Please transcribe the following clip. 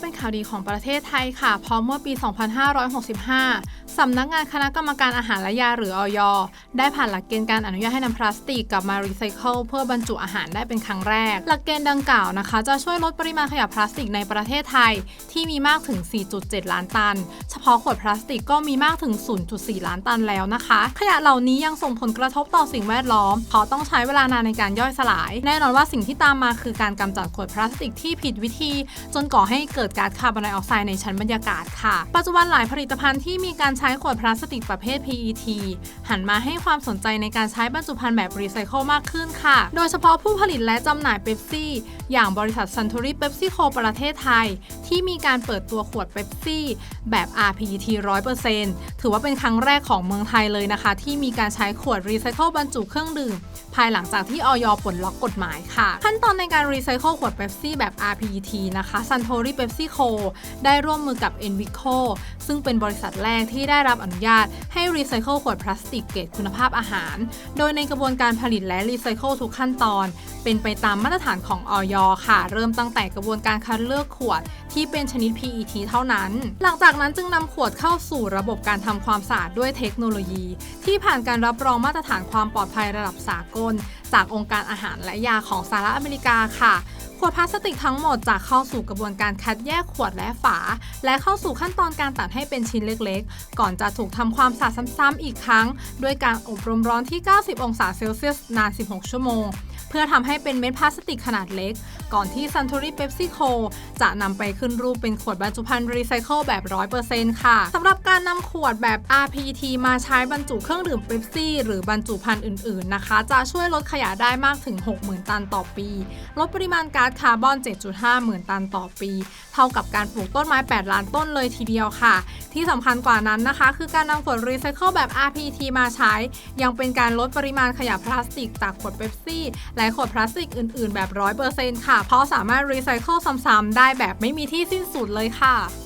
เป็นข่าวดีของประเทศไทยค่ะเพราะเมื่อปี 2565 สำนักงานคณะกรรมการอาหารและยาหรืออยได้ผ่านหลักเกณฑ์การอนุญาตให้นำพลาสติกกลับมารีไซเคิลเพื่อบรรจุอาหารได้เป็นครั้งแรก หลักเกณฑ์ดังกล่าวนะคะ จะช่วยลดปริมาณขยะพลาสติกในประเทศไทย ที่มีมากถึง 4.7 ล้านตัน เฉพาะขวดพลาสติกก็มีมากถึง 0.4 ล้านตันแล้วนะคะ ขยะเหล่านี้ยังส่งผลกระทบต่อสิ่งแวดล้อมเพราะต้องใช้เวลานานในการย่อยสลาย แน่นอนว่าสิ่งที่ตามมาคือการกำจัดขวดพลาสติกที่ผิดวิธี จนก่อให้เกิดก๊าซคาร์บอนไดออกไซด์ในชั้นบรรยากาศค่ะ ปัจจุบันหลายผลิตภัณฑ์ที่มีการใช้ขวดพลาสติกประเภท PET หันมาให้ความสนใจในการใช้บรรจุภัณฑ์แบบรีไซเคิลมากขึ้นค่ะ โดยเฉพาะผู้ผลิตและจำหน่ายเบปซี่ อย่างบริษัทซันทูริเบปซี่โคประเทศไทย ที่มีการเปิดตัวขวดเบปซี่แบบ RPET 100%ถือว่าเป็นครั้งแรกของเมืองไทยเลยนะคะ ที่มีการใช้ขวดรีไซเคิลบรรจุเครื่องดื่ม ภายหลังจากที่ออยปลดล็อกกฎหมายค่ะ ขั้นตอนในการรีไซเคิลขวดเบปซี่แบบ RPET นะคะ Suntory Pepsi Co ได้ร่วมมือกับ Envico ซึ่งเป็นบริษัทแรกที่ได้รับอนุญาตให้รีไซเคิลขวดพลาสติกเกรดคุณภาพอาหาร โดยในกระบวนการผลิตและรีไซเคิลทุกขั้นตอน เป็นไปตามมาตรฐานของออยค่ะ เริ่มตั้งแต่กระบวนการคัดเลือกขวดที่เป็นชนิด PET เท่านั้น หลังจากนั้นจึงนำขวดเข้าสู่ระบบการทำความสะอาดด้วยเทคโนโลยี ที่ผ่านการรับรองมาตรฐานความปลอดภัยระดับสากลจากองค์การอาหารและยาของสหรัฐอเมริกาค่ะ ขวดพลาสติกทั้งหมดจะเข้าสู่กระบวนการคัดแยกขวดและฝา และเข้าสู่ขั้นตอนการตัดให้เป็นชิ้นเล็กๆ ก่อนจะถูกทำความสะอาดซ้ำๆอีกครั้ง ด้วยการอบรมร้อนที่ 90 องศาเซลเซียสนาน 16 ชั่วโมง เพื่อทำให้เป็นเม็ดพลาสติกขนาดเล็ก ก่อนที่ Suntory Pepsi Co จะนำไปขึ้นรูปเป็นขวดบรรจุภัณฑ์รีไซเคิลแบบ 100%ค่ะสำหรับการนำขวดแบบ RPT มาใช้บรรจุเครื่องดื่มเ e ปซี่หรือบรรจุภัณฑ์อื่นๆนะคะ จะช่วยลดขยะได้มากถึง 60,000 ตันต่อปี ลดปริมาณก๊าซคาร์บอน 7.5 หมื่นตันต่อปี เท่ากับการปลูกต้นไม้ 8 ล้านต้นเลยทีเดียวค่ะ ที่สำคัญกว่านั้นนะคะ คือการนำขวดรีไซเคิลแบบ RPT มาใช้ ยังเป็นการลดปริมาณขยะพลาสติกจากขวดเบปซี่ และขวดพลาสติกอื่น ๆ แบบ 100%ค่ะ เพราะสามารถรีไซเคิลซ้ำๆได้แบบไม่มีที่สิ้นสุดเลยค่ะ